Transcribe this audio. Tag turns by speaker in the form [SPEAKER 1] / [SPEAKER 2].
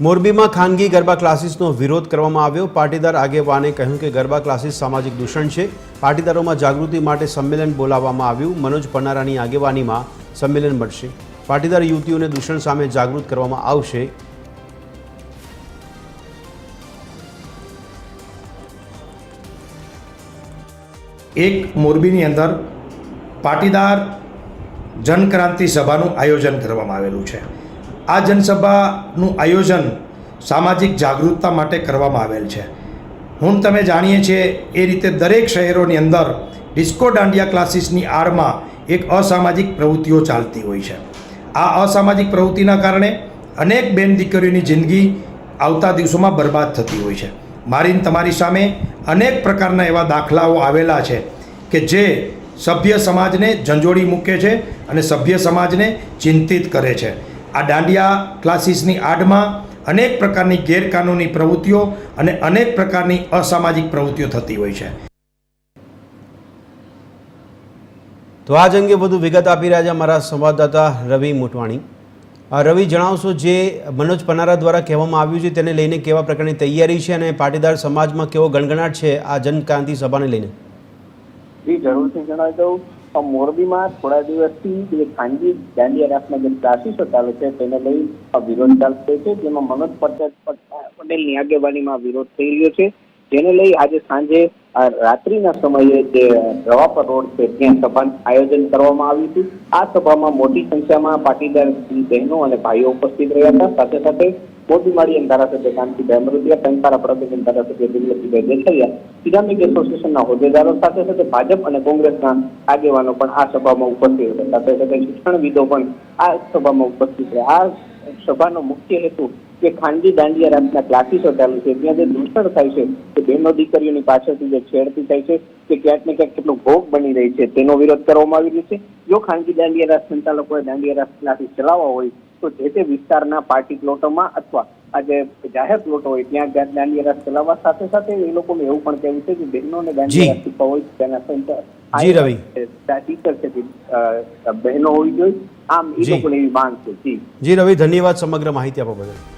[SPEAKER 1] મોરબીમાં ખાનગી ગરબા ક્લાસીસનો વિરોધ કરવામાં આવ્યો. પાટીદાર આગેવાને કહ્યું કે ગરબા ક્લાસીસ સામાજિક દૂષણ છે. પાટીદારોમાં જાગૃતિ માટે સંમેલન બોલાવવામાં આવ્યું. મનોજ પનારાની આગેવાનીમાં સંમેલન મળશે. પાટીદાર યુવતીઓને દૂષણ સામે જાગૃત કરવામાં આવશે.
[SPEAKER 2] એક મોરબીની અંદર પાટીદાર જનક્રાંતિ સભાનું આયોજન કરવામાં આવેલું છે. આ જનસભાનું આયોજન સામાજિક જાગૃતતા માટે કરવામાં આવેલ છે. હું તમે જાણીએ છીએ એ રીતે દરેક શહેરોની અંદર ડિસ્કો દાંડિયા ક્લાસીસની આડમાં એક અસામાજિક પ્રવૃત્તિઓ ચાલતી હોય છે. આ અસામાજિક પ્રવૃત્તિના કારણે અનેક બેન દીકરીઓની જિંદગી આવતા દિવસોમાં બરબાદ થતી હોય છે. મારી તમારી સામે અનેક પ્રકારના એવા દાખલાઓ આવેલા છે કે જે સભ્ય સમાજને ઝંઝોડી મૂકે છે અને સભ્ય સમાજને ચિંતિત કરે છે. આ દાંડિયા ક્લાસીસની આડમાં અનેક પ્રકારની ગેરકાનૂની પ્રવૃત્તિઓ અને અનેક પ્રકારની અસામાજિક પ્રવૃત્તિઓ થતી હોય છે.
[SPEAKER 1] તો આજ અંગે વધુ વિગત આપી રહ્યા છે અમારા સંવાદદાતા રવિ મોટવાણી. રવિ જણાવશો જે મનોજ પનારા દ્વારા કહેવામાં આવ્યું છે તેને લઈને કેવા પ્રકારની તૈયારી છે અને પાટીદાર સમાજમાં કેવો ગણગણાટ છે આ જનક્રાંતિ સભાને લઈને?
[SPEAKER 3] જી જરૂરથી જણાવી દઉં. મોરબીમાં થોડા દિવસથી જે ખાનગી દાંડિયા રાસના જે ક્લાસીસો ચાલે છે, તેને લઈ વિરોધ ચાલતો છે. જેમાં મનોજ પટેલ પટેલની આગેવાનીમાં વિરોધ થઈ રહ્યો છે. જેને લઈ આજે સાંજે રાત્રિના સમયે જે રવાપર રોડ છે, ત્યાં સભાનું આયોજન કરવામાં આવ્યું હતું. આ સભામાં મોટી સંખ્યામાં પાટીદાર બહેનો અને ભાઈઓ ઉપસ્થિત રહ્યા હતા. સાથે સાથે મોટી માળી ધારાસભ્ય કાંતિભાઈ અમૃતિયા ટંકારા પ્રદેશ ધારાસભ્ય દિલજીભાઈ દેસરિયા સિરામિક એસોસિએશનના હોદ્દેદારો સાથે સાથે ભાજપ અને કોંગ્રેસના આગેવાનો પણ આ સભામાં ઉપસ્થિત હતા. સાથે સાથે શિક્ષણવિદો પણ આ સભામાં ઉપસ્થિત રહ્યા. આ સભાનો મુખ્ય હેતુ કે ખાનગી દાંડિયા રાતના ક્લાસીસો ચાલુ છે. ત્યાં જે દૂષણ થાય છે કે બહેનો દીકરીઓની પાછળથી જે છેડતી થાય છે, કે ક્યાંક ને ક્યાંક કેટલું ભોગ બની રહી છે, તેનો વિરોધ કરવામાં આવી રહ્યો છે. જો ખાનગી દાંડિયા રાસ સંચાલકોએ દાંડિયા રાસ ક્લાસીસ ચલાવવા હોય, તો જે તે વિસ્તારના પાર્ટી પ્લોટોમાં અથવા આ જે જાહેર પ્લોટ હોય ત્યાં દાંડિયા રાસ ચલાવવા સાથે સાથે એ લોકોને એવું પણ કહેવું છે કે બહેનોને. દાંડિયા રાસ શીખવા હોય તેના સેન્ટર
[SPEAKER 1] જી, રવિ.
[SPEAKER 3] ટીચર છે બહેનો હોવી જોઈએ આમ એ. લોકોની એવી માંગ છે જી
[SPEAKER 1] જી રવિ ધન્યવાદ સમગ્ર માહિતી આપવા બદલ